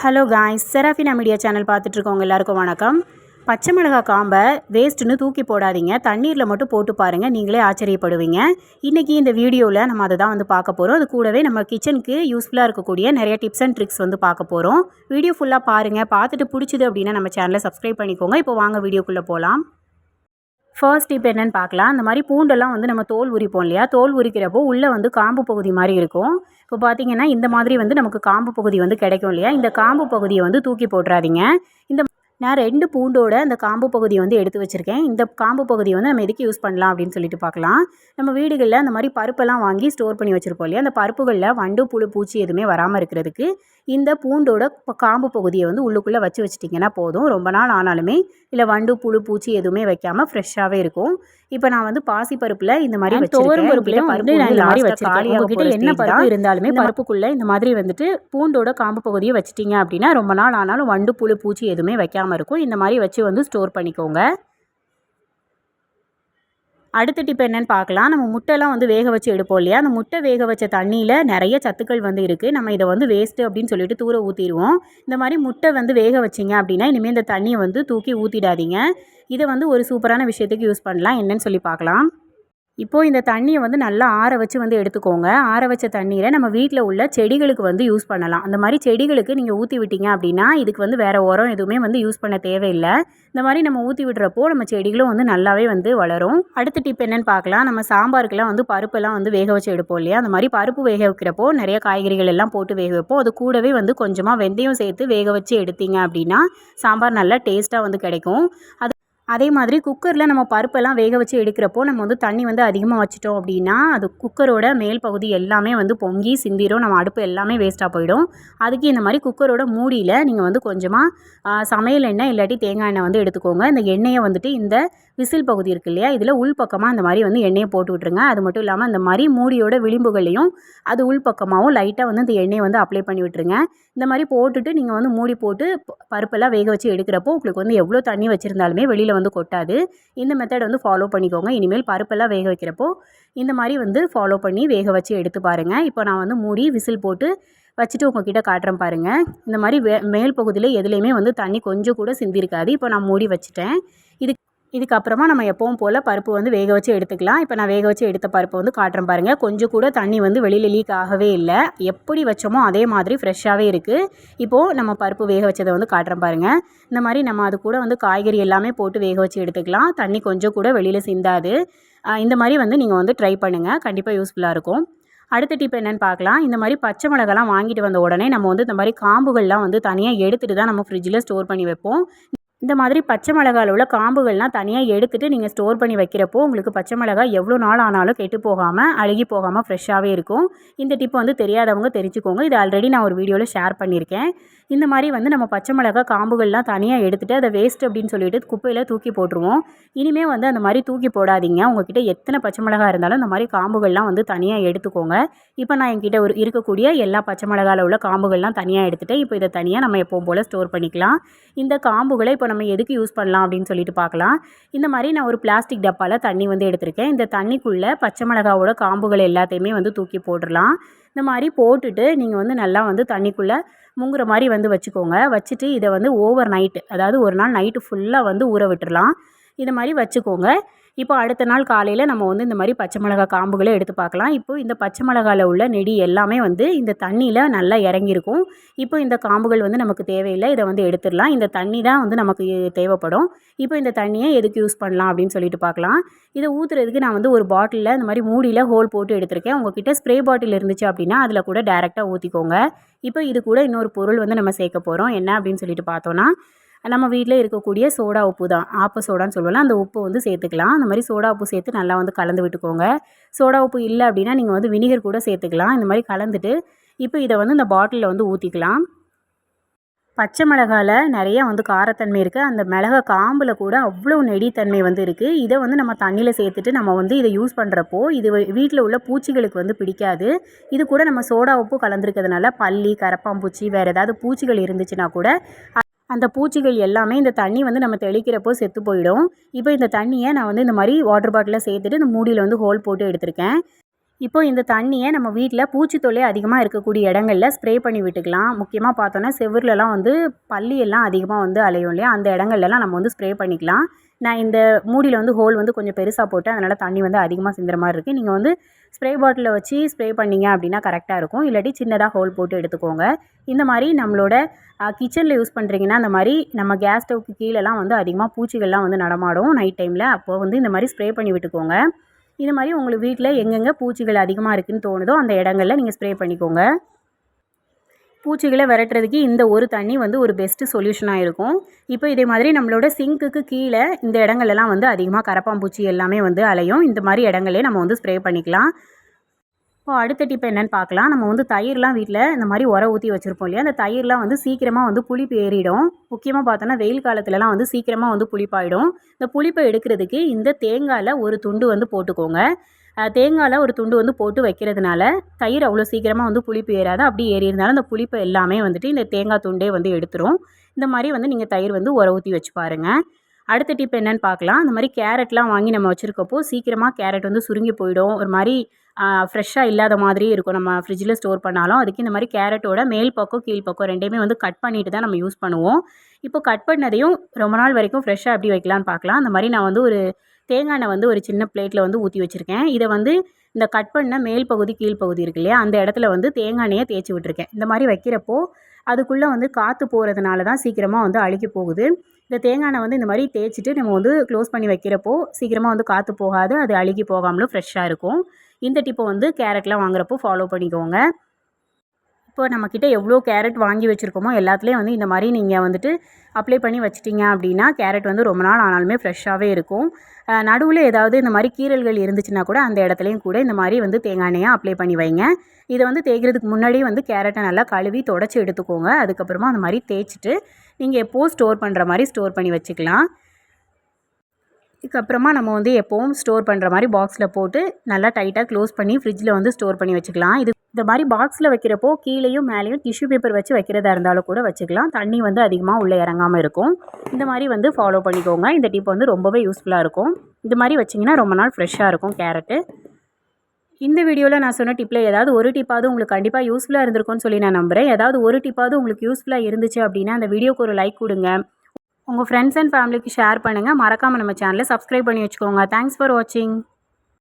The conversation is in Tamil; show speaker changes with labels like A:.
A: Hello guys Serafina media channel பார்த்துட்ருக்கவங்க எல்லாருக்கும் வணக்கம். பச்சை மிளகா காம்பை வேஸ்ட்டுன்னு தூக்கி போடாதீங்க. தண்ணீரில் மட்டும் போட்டு பாருங்கள் நீங்களே ஆச்சரியப்படுவீங்க. இன்றைக்கி இந்த வீடியோவில் நம்ம அதை தான் வந்து பார்க்க போகிறோம் அது கூடவே நம்ம கிச்சனுக்கு யூஸ்ஃபுல்லாக இருக்கக்கூடிய நிறைய டிப்ஸ் அண்ட் ட்ரிக்ஸ் வந்து பார்க்க போகிறோம் வீடியோ ஃபுல்லாக பாருங்கள் பார்த்துட்டு பிடிச்சிது அப்படின்னா நம்ம சேனலை சப்ஸ்கிரைப் பண்ணிக்கோங்க. இப்போ வாங்க வீடியோக்குள்ளே போகலாம் ஃபர்ஸ்ட் இப்போ என்னென்னு பார்க்கலாம். அந்த மாதிரி பூண்டெல்லாம் வந்து நம்ம தோல் உரிப்போம் இல்லையா? தோல் உரிக்கிறப்போ உள்ளே வந்து காம்பு பகுதி மாதிரி இருக்கும். இப்போ பார்த்தீங்கன்னா இந்த மாதிரி வந்து நமக்கு காம்பு பகுதி வந்து கிடைக்கும் இல்லையா? இந்த காம்பு பகுதியை வந்து தூக்கி போட்டுறாதீங்க. இந்த நான் ரெண்டு பூண்டோட அந்த காம்பு பகுதியை வந்து எடுத்து வச்சுருக்கேன். இந்த காம்பு பகுதியை வந்து நம்ம எதுக்கு யூஸ் பண்ணலாம் அப்படின்னு சொல்லிட்டு பார்க்கலாம். நம்ம வீடுகளில் அந்த மாதிரி பருப்பெல்லாம் வாங்கி ஸ்டோர் பண்ணி வச்சுருப்போம் இல்லையா? அந்த பருப்புகளில் வண்டு புழு பூச்சி எதுவுமே வராமல் இருக்கிறதுக்கு இந்த பூண்டோட காம்பு பகுதியை வந்து உள்ளுக்குள்ளே வச்சு வச்சிட்டிங்கன்னா போதும். ரொம்ப நாள் ஆனாலுமே இல்லை வண்டு புழு பூச்சி எதுவுமே வைக்காமல் ஃப்ரெஷ்ஷாகவே இருக்கும். இப்போ நான் வந்து பாசி பருப்பில் இந்த மாதிரி தோரம் பருப்புலையும் பருப்பு இந்த மாதிரி வச்சிருக்கேன். என்ன பருப்பு இருந்தாலுமே பருப்புக்குள்ளே இந்த மாதிரி வந்துட்டு பூண்டோட காம்பு பகுதியை வச்சிட்டிங்க அப்படின்னா ரொம்ப நாள் ஆனாலும் வண்டு புழு பூச்சி எதுவுமே வைக்காமல் இருக்கும். இந்த மாதிரி வச்சு வந்து ஸ்டோர் பண்ணிக்கோங்க. அடுத்த டிப் என்னென்னு பார்க்கலாம். நம்ம முட்டைலாம் வந்து வேக வச்சு எடுப்போம் இல்லையா? அந்த முட்டை வேக வச்ச தண்ணியில் நிறைய சத்துக்கள் வந்து இருக்குது நம்ம இதை வந்து வேஸ்ட்டு அப்படின்னு சொல்லிட்டு தூர ஊற்றிடுவோம் இந்த மாதிரி முட்டை வந்து வேக வச்சிங்க அப்படின்னா இனிமேல் இந்த தண்ணியை வந்து தூக்கி ஊற்றிடாதீங்க இதை வந்து ஒரு சூப்பரான விஷயத்துக்கு யூஸ் பண்ணலாம். என்னன்னு சொல்லி பார்க்கலாம். இப்போது இந்த தண்ணியை வந்து நல்லா ஆற வச்சு வந்து எடுத்துக்கோங்க. ஆற வச்ச தண்ணீரை நம்ம வீட்டில் உள்ள செடிகளுக்கு வந்து யூஸ் பண்ணலாம். அந்த மாதிரி செடிகளுக்கு நீங்கள் ஊற்றி விட்டீங்க அப்படின்னா இதுக்கு வந்து வேறு உரம் எதுவுமே வந்து யூஸ் பண்ண தேவையில்லை. இந்த மாதிரி நம்ம ஊற்றி விடுறப்போ நம்ம செடிகளும் வந்து நல்லாவே வந்து வளரும். அடுத்த டிப் என்னென்னு பார்க்கலாம். நம்ம சாம்பாருக்கெல்லாம் வந்து பருப்பெல்லாம் வந்து வேக வச்சு எடுப்போம் இல்லையா? அந்த மாதிரி பருப்பு வேக வைக்கிறப்போ நிறைய காய்கறிகள் எல்லாம் போட்டு வேக வைப்போம். அது கூடவே வந்து கொஞ்சமாக வெந்தயம் சேர்த்து வேக வச்சு எடுத்தீங்க அப்படின்னா சாம்பார் நல்லா டேஸ்ட்டாக வந்து கிடைக்கும். அது அதே மாதிரி குக்கரில் நம்ம பருப்பெல்லாம் வேக வச்சு எடுக்கிறப்போ நம்ம வந்து தண்ணி வந்து அதிகமாக வச்சிட்டோம் அப்படின்னா அது குக்கரோட மேல் பகுதி எல்லாமே வந்து பொங்கி சிந்திரும் நம்ம அடுப்பு எல்லாமே வேஸ்ட்டாக போயிடும். அதுக்கு இந்த மாதிரி குக்கரோட மூடியில் நீங்கள் வந்து கொஞ்சமாக சமையல் எண்ணெய் இல்லாட்டி தேங்காய் எண்ணெய் வந்து எடுத்துக்கோங்க. இந்த எண்ணெயை வந்துட்டு இந்த விசில் பகுதி இருக்கு இல்லையா? இதில் உள்பக்கமாக இந்த மாதிரி வந்து எண்ணெயை போட்டு விட்ருங்க அது மட்டும் இல்லாமல் அந்த மாதிரி மூடியோட விளிம்புகளையும் அது உள்பக்கமாகவும் லைட்டாக வந்து இந்த எண்ணெயை வந்து அப்ளை பண்ணி விட்டுருங்க. இந்த மாதிரி போட்டுட்டு நீங்கள் வந்து மூடி போட்டு பருப்பெல்லாம் வேக வச்சு எடுக்கிறப்போ உங்களுக்கு வந்து எவ்வளோ தண்ணி வச்சுருந்தாலுமே வெளியில் வந்து கொட்டாது. இந்த மெத்தட் வந்து ஃபாலோ பண்ணிக்கோங்க. இனிமேல் பருப்பெல்லாம் வேக வைக்கிறப்போ இந்த மாதிரி வந்து ஃபாலோ பண்ணி வேக வச்சு எடுத்து பாருங்கள் இப்போ நான் வந்து மூடி விசில் போட்டு வச்சுட்டு உங்ககிட்ட காட்டுறேன் பாருங்கள் இந்த மாதிரி வே மேல் பகுதியில் எதுலேயுமே வந்து தண்ணி கொஞ்சம் கூட சிந்திருக்காது இப்போ நான் மூடி வச்சுட்டேன். இதுக்கப்புறமா நம்ம எப்பவும் போல் பருப்பு வந்து வேக வச்சு எடுத்துக்கலாம். இப்போ நான் வேக வச்சு எடுத்த பருப்பு வந்து காட்டுறேன் பாருங்கள் கொஞ்சம் கூட தண்ணி வந்து வெளியில் லீக் ஆகவே இல்லை. எப்படி வச்சோமோ அதே மாதிரி ஃப்ரெஷ்ஷாகவே இருக்குது இப்போது நம்ம பருப்பு வேக வச்சதை வந்து காட்டுறேன் பாருங்கள் இந்த மாதிரி நம்ம அது கூட வந்து காய்கறி எல்லாமே போட்டு வேக வச்சு எடுத்துக்கலாம். தண்ணி கொஞ்சம் கூட வெளியில் சிந்தாது. இந்த மாதிரி வந்து நீங்கள் வந்து ட்ரை பண்ணுங்கள் கண்டிப்பாக யூஸ்ஃபுல்லாக இருக்கும். அடுத்த டிப் என்னென்னு பார்க்கலாம். இந்த மாதிரி பச்சை மிளகாலாம் வாங்கிட்டு வந்த உடனே நம்ம வந்து இந்த மாதிரி காம்புகள்லாம் வந்து தனியாக எடுத்துகிட்டு தான் நம்ம ஃப்ரிட்ஜில் ஸ்டோர் பண்ணி வைப்போம். இந்த மாதிரி பச்சை மிளகாவில் உள்ள காம்புகள்லாம் தனியாக எடுத்துகிட்டு நீங்கள் ஸ்டோர் பண்ணி வைக்கிறப்போ உங்களுக்கு பச்சை மிளகாய் எவ்வளோ நாள் ஆனாலும் கெட்டு போகாமல் அழுகி போகாமல் ஃப்ரெஷ்ஷாகவே இருக்கும். இந்த டிப் வந்து தெரியாதவங்க தெரிஞ்சுக்கோங்க. இது ஆல்ரெடி நான் ஒரு வீடியோவில் ஷேர் பண்ணியிருக்கேன். இந்த மாதிரி வந்து நம்ம பச்சை மிளகா காம்புகள்லாம் தனியாக எடுத்துகிட்டு அதை வேஸ்ட் அப்படின்னு சொல்லிட்டு குப்பையில் தூக்கி போட்டுருவோம். இனிமேல் வந்து அந்த மாதிரி தூக்கி போடாதீங்க. உங்ககிட்ட எத்தனை பச்சை மிளகா இருந்தாலும் இந்த மாதிரி காம்புகள்லாம் வந்து தனியாக எடுத்துக்கோங்க. இப்போ நான் என்கிட்ட ஒரு இருக்கக்கூடிய எல்லா பச்சை மிளகாவில் உள்ள காம்புகள்லாம் தனியாக எடுத்துகிட்டு இப்போ இதை தனியாக நம்ம எப்போவும் போல் ஸ்டோர் பண்ணிக்கலாம். இந்த காம்புகளை இப்போ நம்ம எதுக்கு யூஸ் பண்ணலாம் அப்படின்னு சொல்லிட்டு பார்க்கலாம். இந்த மாதிரி நான் ஒரு பிளாஸ்டிக் டப்பாவில் தண்ணி வந்து எடுத்திருக்கேன். இந்த தண்ணிக்குள்ளே பச்சை மிளகாவோட காம்புகள் எல்லாத்தையுமே வந்து தூக்கி போட்டுடலாம். இந்த மாதிரி போட்டுட்டு நீங்கள் வந்து நல்லா வந்து தண்ணிக்குள்ளே முங்குற மாதிரி வந்து வச்சுக்கோங்க. வச்சுட்டு இதை வந்து ஓவர் நைட்டு அதாவது ஒரு நாள் நைட்டு ஃபுல்லாக வந்து ஊற விட்டுறலாம். இதை மாதிரி வச்சுக்கோங்க. இப்போ அடுத்த நாள் காலையில் நம்ம வந்து இந்த மாதிரி பச்சை மிளகா காம்புகளை எடுத்து பார்க்கலாம். இப்போ இந்த பச்சை மிளகாவில் உள்ள நெடி எல்லாமே வந்து இந்த தண்ணியில் நல்லா இறங்கியிருக்கும். இப்போ இந்த காம்புகள் வந்து நமக்கு தேவையில்லை இதை வந்து எடுத்துடலாம். இந்த தண்ணி தான் வந்து நமக்கு தேவைப்படும். இப்போ இந்த தண்ணியை எதுக்கு யூஸ் பண்ணலாம் அப்படின்னு சொல்லிட்டு பார்க்கலாம். இதை ஊற்றுறதுக்கு நான் வந்து ஒரு பாட்டிலில் இந்த மாதிரி மூடியில் ஹோல் போட்டு எடுத்திருக்கேன். உங்ககிட்ட ஸ்ப்ரே பாட்டில் இருந்துச்சு அப்படின்னா அதில் கூட டேரெக்டாக ஊற்றிக்கோங்க இப்போ இது கூட இன்னொரு பொருள் வந்து நம்ம சேர்க்க போகிறோம் என்ன அப்படின்னு சொல்லிட்டு பார்த்தோன்னா நம்ம வீட்டில் இருக்கக்கூடிய சோடா உப்பு தான். ஆப்ப சோடான்னு சொல்லுவோம்ல அந்த உப்பு வந்து சேர்த்துக்கலாம். அந்த மாதிரி சோடா உப்பு சேர்த்து நல்லா வந்து கலந்து விட்டுக்கோங்க. சோடா உப்பு இல்லை அப்படின்னா நீங்கள் வந்து வினிகர் கூட சேர்த்துக்கலாம். இந்த மாதிரி கலந்துட்டு இப்போ இதை வந்து இந்த பாட்டிலில் வந்து ஊற்றிக்கலாம் பச்சை மிளகாவில் நிறைய வந்து காரத்தன்மை இருக்குது அந்த மிளகா காம்பில் கூட அவ்வளோ நெடித்தன்மை வந்து இருக்குது இதை வந்து நம்ம தண்ணியில் சேர்த்துட்டு நம்ம வந்து இதை யூஸ் பண்ணுறப்போ இது வீட்டில் உள்ள பூச்சிகளுக்கு வந்து பிடிக்காது. இது கூட நம்ம சோடா உப்பு கலந்துருக்கிறதுனால பள்ளி கரப்பாம்பூச்சி வேறு ஏதாவது பூச்சிகள் இருந்துச்சுன்னா கூட அந்த பூச்சிகள் எல்லாமே இந்த தண்ணி வந்து நம்ம தெளிக்கிறப்போ செத்து போயிடும். இப்போ இந்த தண்ணியை நான் வந்து இந்த மாதிரி வாட்டர் பாட்டிலில் சேர்த்துட்டு இந்த மூடியில் வந்து ஹோல் போட்டு எடுத்திருக்கேன். இப்போ இந்த தண்ணியை நம்ம வீட்டில் பூச்சித்தொல்லை அதிகமாக இருக்கக்கூடிய இடங்களில் ஸ்ப்ரே பண்ணி விட்டுக்கலாம். முக்கியமாக பார்த்தோன்னா செவுருலலாம் வந்து பள்ளியெல்லாம் அதிகமாக வந்து அலையும் இல்லையா? அந்த இடங்கள்லலாம் நம்ம வந்து ஸ்ப்ரே பண்ணிக்கலாம். நான் இந்த மூடியில் வந்து ஹோல் வந்து கொஞ்சம் பெருசாக போட்டு அதனால் தண்ணி வந்து அதிகமாக சிந்துற மாதிரி இருக்குது நீங்கள் வந்து ஸ்ப்ரே பாட்டிலில் வச்சு ஸ்ப்ரே பண்ணீங்க அப்படின்னா கரெக்டாக இருக்கும். இல்லாட்டி சின்னதாக ஹோல் போட்டு எடுத்துக்கோங்க. இந்த மாதிரி நம்மளோட கிச்சனில் யூஸ் பண்ணுறீங்கன்னா அந்த மாதிரி நம்ம கேஸ் ஸ்டவ்க்கு கீழெல்லாம் வந்து அதிகமாக பூச்சிகள்லாம் வந்து நடமாடும் நைட் டைமில். அப்போது வந்து இந்த மாதிரி ஸ்ப்ரே பண்ணி விட்டுக்கோங்க. இது மாதிரி உங்களுக்கு வீட்டில் எங்கெங்கே பூச்சிகள் அதிகமாக இருக்குதுன்னு தோணுதோ அந்த இடங்களில் நீங்கள் ஸ்ப்ரே பண்ணிக்கோங்க. பூச்சிகளை விரட்டுறதுக்கு இந்த ஒரு தண்ணி வந்து ஒரு பெஸ்ட்டு சொல்யூஷனாக இருக்கும். இப்போ இதே மாதிரி நம்மளோட சிங்க்குக்கு கீழே இந்த இடங்கள்லாம் வந்து அதிகமாக கரப்பாம்பூச்சி எல்லாமே வந்து அலையும். இந்த மாதிரி இடங்களே நம்ம வந்து ஸ்ப்ரே பண்ணிக்கலாம். இப்போ அடுத்த டிப் என்னென்னு பார்க்கலாம். நம்ம வந்து தயிர்லாம் வீட்டில் இந்த மாதிரி உர ஊற்றி வச்சுருப்போம் இல்லையா? அந்த தயிர்லாம் வந்து சீக்கிரமாக வந்து புளிப்பு ஏறிடும். முக்கியமாக பார்த்தோன்னா வெயில் காலத்துலலாம் வந்து சீக்கிரமாக வந்து புளிப்பாயிடும். இந்த புளிப்பை எடுக்கிறதுக்கு இந்த தேங்காயில் ஒரு துண்டு வந்து போட்டுக்கோங்க. தேங்காயில் ஒரு துண்டு வந்து போட்டு வைக்கிறதுனால தயிர் அவ்வளோ சீக்கிரமாக வந்து புளிப்பு ஏறாது. அப்படி ஏறி இருந்தாலும் அந்த புளிப்பு எல்லாமே வந்துட்டு இந்த தேங்காய் துண்டே வந்து எடுத்துரும். இந்த மாதிரி வந்து நீங்கள் தயிர் வந்து உர ஊற்றி வச்சு பாருங்கள் அடுத்த டிப் என்னென்னு பார்க்கலாம். இந்த மாதிரி கேரட்லாம் வாங்கி நம்ம வச்சுருக்கப்போ சீக்கிரமாக கேரட் வந்து சுருங்கி போயிடும். ஒரு மாதிரி ஃப்ரெஷ்ஷாக இல்லாத மாதிரியே இருக்கும். நம்ம ஃப்ரிட்ஜில் ஸ்டோர் பண்ணாலும் அதுக்கு இந்த மாதிரி கேரட்டோட மேல் பக்கம் கீழ் பக்கம் ரெண்டையுமே வந்து கட் பண்ணிட்டு தான் நம்ம யூஸ் பண்ணுவோம். இப்போ கட் பண்ணதையும் ரொம்ப நாள் வரைக்கும் ஃப்ரெஷ்ஷாக எப்படி வைக்கலான்னு பார்க்கலாம். அந்த மாதிரி நான் வந்து ஒரு தேங்காய் எண்ணெய் வந்து ஒரு சின்ன பிளேட்டில் வந்து ஊற்றி வச்சுருக்கேன். இதை வந்து இந்த கட் பண்ண மேல் பகுதி கீழ் பகுதி இருக்கு இல்லையா அந்த இடத்துல வந்து தேங்காய் எண்ணெயை தேய்ச்சி விட்டுருக்கேன். இந்த மாதிரி வைக்கிறப்போ அதுக்குள்ளே வந்து காற்று போகிறதுனால தான் சீக்கிரமாக வந்து அழுகி போகுது. இந்த தேங்காய் எண்ணெய் வந்து இந்த மாதிரி தேய்ச்சிட்டு நம்ம வந்து க்ளோஸ் பண்ணி வைக்கிறப்போ சீக்கிரமாக வந்து காற்று போகாது. அது அழுகி போகாமலும் ஃப்ரெஷ்ஷாக இருக்கும். இந்த டிப்பை வந்து கேரட்லாம் வாங்குறப்போ ஃபாலோ பண்ணிக்கோங்க. இப்போ நம்மக்கிட்ட எவ்வளோ கேரட் வாங்கி வச்சுருக்கோமோ எல்லாத்துலேயும் வந்து இந்த மாதிரி நீங்கள் வந்துட்டு அப்ளை பண்ணி வச்சிட்டிங்க அப்படின்னா கேரட் வந்து ரொம்ப நாள் ஆனாலுமே ஃப்ரெஷ்ஷாகவே இருக்கும். நடுவில் ஏதாவது இந்த மாதிரி கீரல்கள் இருந்துச்சுன்னா கூட அந்த இடத்துலையும் கூட இந்த மாதிரி வந்து தேங்காய் எண்ணெயாக அப்ளை பண்ணி வைங்க. இதை வந்து தேய்க்கிறதுக்கு முன்னாடியே வந்து கேரட்டை நல்லா கழுவி தொடச்சி எடுத்துக்கோங்க. அதுக்கப்புறமா அந்த மாதிரி தேய்ச்சிட்டு நீங்கள் எப்போது ஸ்டோர் பண்ணுற மாதிரி ஸ்டோர் பண்ணி வச்சுக்கலாம். இதுக்கப்புறமா நம்ம வந்து எப்போவும் ஸ்டோர் பண்ணுற மாதிரி பாக்ஸில் போட்டு நல்லா டைட்டாக க்ளோஸ் பண்ணி ஃப்ரிட்ஜில் வந்து ஸ்டோர் பண்ணி வச்சுக்கலாம். இது இந்த மாதிரி பாக்ஸில் வைக்கிறப்போ கீழேயும் மேலேயும் டிஷ்யூ பேப்பர் வச்சு வைக்கிறதா இருந்தாலும் கூட வச்சுக்கலாம். தண்ணி வந்து அதிகமாக உள்ளே இறங்காமல் இருக்கும். இந்த மாதிரி வந்து ஃபாலோ பண்ணிக்கோங்க. இந்த டிப் வந்து ரொம்பவே யூஸ்ஃபுல்லாக இருக்கும். இது மாதிரி வச்சிங்கன்னா ரொம்ப நாள் ஃப்ரெஷ்ஷாக இருக்கும் கேரட்டு இந்த வீடியோவில் நான் சொன்ன டிப்பில் ஏதாவது ஒரு டிப்பாவது உங்களுக்கு கண்டிப்பாக யூஸ்ஃபுல்லாக இருந்திருக்கும்னு சொல்லி நான் நம்புகிறேன் ஏதாவது ஒரு டிப்பாவது உங்களுக்கு யூஸ்ஃபுல்லாக இருந்துச்சு அப்படின்னா அந்த வீடியோக்கு ஒரு லைக் கொடுங்க. உங்கள் ஃப்ரெண்ட்ஸ் அண்ட் ஃபேமிலிக்கு ஷேர் பண்ணுங்கள் மறக்காமல் நம்ம சேனலை சப்ஸ்கிரைப் பண்ணி வச்சுக்கோங்க. தேங்க்ஸ் ஃபார் வாட்சிங்